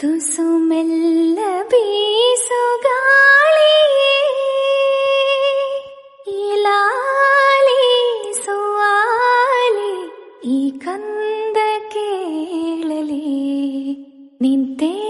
ತುಸು ಮೆಲ್ಲ ಬೀಸು ಗಾಳಿ ಇಲಾಲಿ ಸುವಾಲಿ ಈ ಕಂದ ಕೇಳಲಿ ನಿಂತೇಲಿ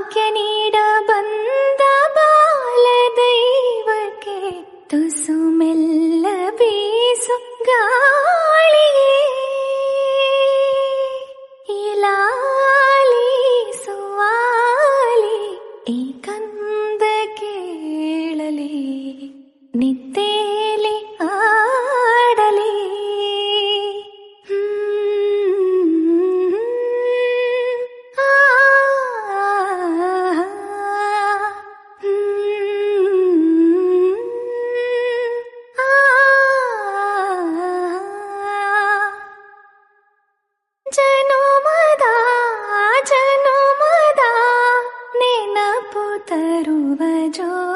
ಅಂಕೆ ನೀಡ ತರುವ ಜೋ